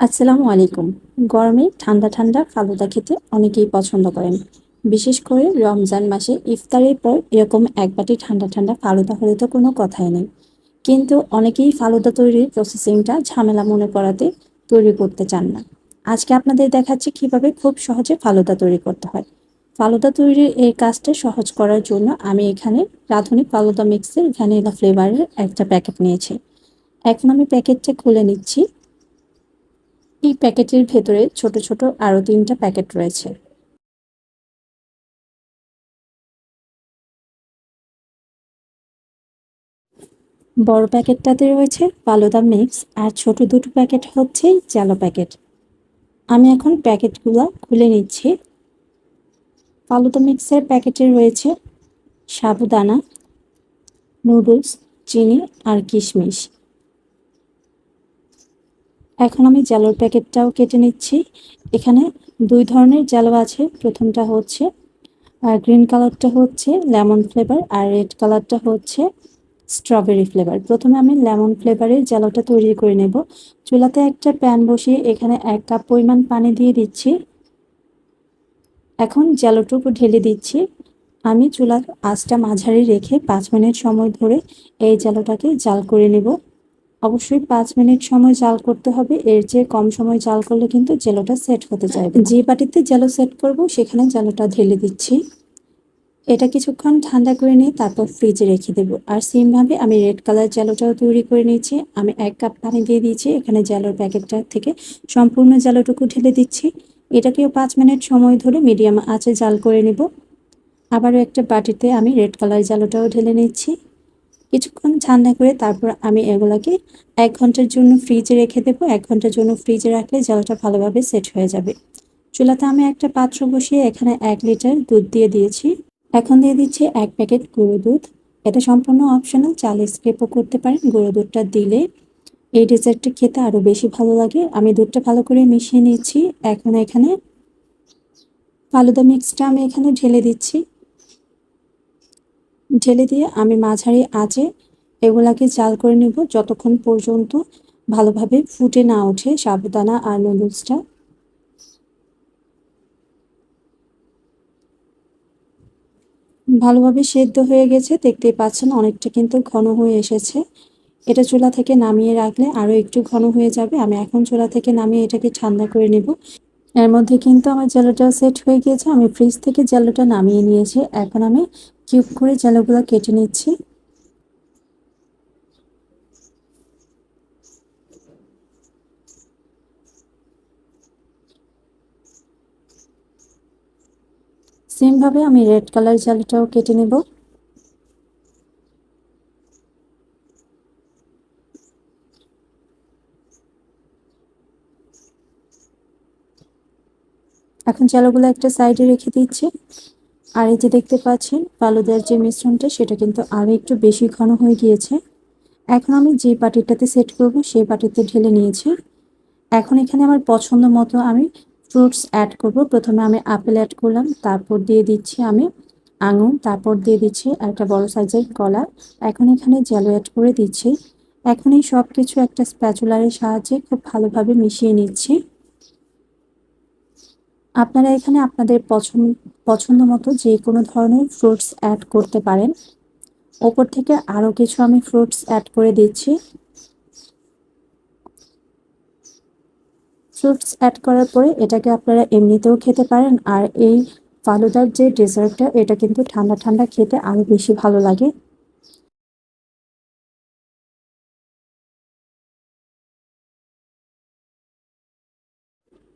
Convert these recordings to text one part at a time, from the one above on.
আসসালামু আলাইকুম। গরমে ঠান্ডা ঠান্ডা ফালুদা খেতে অনেকেই পছন্দ করেন। বিশেষ করে রমজান মাসে ইফতারের পর এরকম এক বাটি ঠান্ডা ঠান্ডা ফালুদা হলে তো কোনো কথাই নেই। কিন্তু অনেকেই ফালুদা তৈরির প্রসেসিংটা ঝামেলা মনে করাতে তৈরি করতে চান না। আজকে আপনাদের দেখাচ্ছি কীভাবে খুব সহজে ফালুদা তৈরি করতে হয়। ফালুদা তৈরির এই কাজটা সহজ করার জন্য আমি এখানে রাঁধুনি ফালুদা মিক্সের ভ্যানিলা ফ্লেভারের একটা প্যাকেট নিয়েছি। এখন আমি প্যাকেটটা খুলে নিচ্ছি। এই প্যাকেটের ভেতরে ছোট ছোট আরও তিনটা প্যাকেট রয়েছে। বড় প্যাকেটটাতে রয়েছে পালোদা মিক্স আর ছোট দুটো প্যাকেট হচ্ছে জ্যালো প্যাকেট। আমি এখন প্যাকেটগুলো খুলে নিচ্ছি। ফালুদা মিক্সের প্যাকেটে রয়েছে সাবুদানা, নুডলস, চিনি আর কিশমিশ। এখন আমি জ্যালোর প্যাকেটটাও কেটে নিচ্ছি। এখানে দুই ধরনের জ্যালো আছে। প্রথমটা হচ্ছে গ্রিন কালারটা হচ্ছে লেমন ফ্লেভার আর রেড কালারটা হচ্ছে স্ট্রবেরি ফ্লেভার। প্রথমে আমি লেমন ফ্লেভারের জ্যালোটা তৈরি করে নেব। চুলাতে একটা প্যান বসিয়ে এখানে এক কাপ পরিমাণ পানি দিয়ে দিচ্ছি। এখন জ্যালোটুকু ঢেলে দিচ্ছি। আমি চুলার আঁচটা মাঝারি রেখে পাঁচ মিনিট সময় ধরে এই জ্যালোটাকে জাল করে নেব। অবশ্যই পাঁচ মিনিট সময় জাল করতে হবে। এর চেয়ে কম সময় জাল করলে কিন্তু জেলোটা সেট হতে চাইবে যে বাটিতে জেলো সেট করব, সেখানে জেলোটা ঢেলে দিচ্ছি। এটা কিছুক্ষণ ঠান্ডা করে নিয়ে তারপর ফ্রিজে রেখে দেবো। আর সেমভাবে আমি রেড কালার জেলোটাও তৈরি করে নিয়েছি। আমি এক কাপ পানি দিয়ে দিয়েছি। এখানে জেলোর প্যাকেটটা থেকে সম্পূর্ণ জেলোটুকু ঢেলে দিচ্ছি। এটাকেও পাঁচ মিনিট সময় ধরে মিডিয়াম আঁচে জাল করে নেব। আবারও একটা বাটিতে আমি রেড কালার জালোটাও ঢেলে নিচ্ছি। কিছুক্ষণ ঠান্ডা করে তারপর আমি এগুলোকে এক ঘণ্টার জন্য ফ্রিজে রেখে দেবো। এক ঘণ্টার জন্য ফ্রিজে রাখলে জলটা ভালোভাবে সেট হয়ে যাবে। চুলাতে আমি একটা পাত্র বসিয়ে এখানে এক লিটার দুধ দিয়ে দিয়েছি। এখন দিয়ে দিচ্ছি এক প্যাকেট গুঁড়ো দুধ। এটা সম্পূর্ণ অপশনাল চাল স্ক্রেপও করতে পারেন। গুঁড়ো দুধটা দিলে এই ডেজার্টটা খেতে আরও বেশি ভালো লাগে। আমি দুধটা ভালো করে মিশিয়ে নিচ্ছি। এখন এখানে ফালুদা মিক্সটা আমি এখানে ঢেলে দিচ্ছি। ঢেলে দিয়ে আমি মাঝারি আঁচে এগুলাকে জাল করে নেব যতক্ষণ পর্যন্ত ভালোভাবে ফুটে না ওঠে সাবুদানা আর নুডলসটা। ভালোভাবে সেদ্ধ হয়ে গেছে, দেখতেই পাচ্ছেন অনেকটা কিন্তু ঘন হয়ে এসেছে। এটা চুলা থেকে নামিয়ে রাখলে আরও একটু ঘন হয়ে যাবে। আমি এখন চুলা থেকে নামিয়ে এটাকে ঠান্ডা করে নেব। এর মধ্যে কিন্তু আমার জেলোটা সেট হয়ে গিয়েছে। আমি ফ্রিজ থেকে জেলোটা নামিয়ে নিয়েছি। এখন আমি কিউব করে জেলোগুলো কেটে নিচ্ছি। সেমভাবে আমি রেড কালার জালটাও কেটে নেব। এখন চালগুলো একটা সাইডে রেখে দিচ্ছি। আর এই যে দেখতে পাচ্ছেন, ফালুদার যে মিশ্রণটা, সেটা কিন্তু আরও একটু বেশি ঘন হয়ে গিয়েছে। এখন আমি যে পাটিটাতে সেট করব, সেই পাটিতে ঢেলে নিয়েছি। এখন এখানে আমার পছন্দ মতো আমি ফ্রুটস অ্যাড করব। প্রথমে আমি আপেল অ্যাড করলাম, তারপর দিয়ে দিচ্ছি আমি আঙুর, তারপর দিয়ে দিচ্ছি একটা বড় সাইজের কলা। এখন এখানে জ্যালো অ্যাড করে দিচ্ছি। এখন এই সব কিছু একটা স্প্যাচুলারের সাহায্যে খুব ভালোভাবে মিশিয়ে নিচ্ছি। আপনারা এখানে আপনাদের পছন্দ পছন্দ মতো যে কোনো ধরনের ফ্রুটস অ্যাড করতে পারেন। ওপর থেকে আরও কিছু আমি ফ্রুটস অ্যাড করে দিচ্ছি। ফ্রুটস অ্যাড করার পরে এটাকে আপনারা এমনিতেও খেতে পারেন, আর এই ফালুদার যে ডেজার্টটা এটা কিন্তু ঠান্ডা ঠান্ডা খেতে আরও বেশি ভালো লাগে।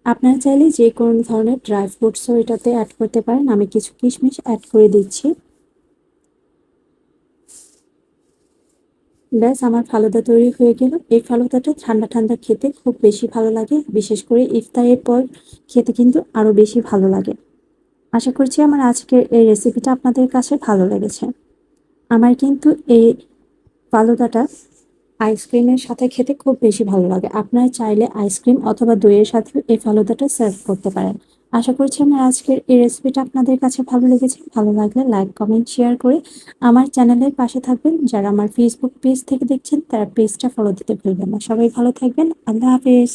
আপনারা চাইলে যে কোনো ধরনের ড্রাই ফ্রুটসও এটাতে অ্যাড করতে পারেন। আমি কিছু কিশমিশ অ্যাড করে দিচ্ছি। ব্যাস, আমার ফালুদা তৈরি হয়ে গেল। এই ফালুদাটা ঠান্ডা ঠান্ডা খেতে খুব বেশি ভালো লাগে। বিশেষ করে ইফতারের পর খেতে কিন্তু আরও বেশি ভালো লাগে। আশা করছি আমার আজকের এই রেসিপিটা আপনাদের কাছে ভালো লেগেছে। আমার কিন্তু এই ফালুদাটা আইসক্রিমের সাথে খেতে খুব বেশি ভালো লাগে। আপনারা চাইলে আইসক্রিম অথবা দইয়ের সাথে এই ফালুদাটা সার্ভ করতে পারেন। আশা করছি আমার আজকের এই রেসিপিটা আপনাদের কাছে ভালো লেগেছে। ভালো লাগলে লাইক কমেন্ট শেয়ার করে আমার চ্যানেলের পাশে থাকবেন। যারা আমার ফেসবুক পেজ থেকে দেখছেন, তারা পেজটা ফলো দিতে ভুলবেন না। সবাই ভালো থাকবেন। আল্লাহ হাফেজ।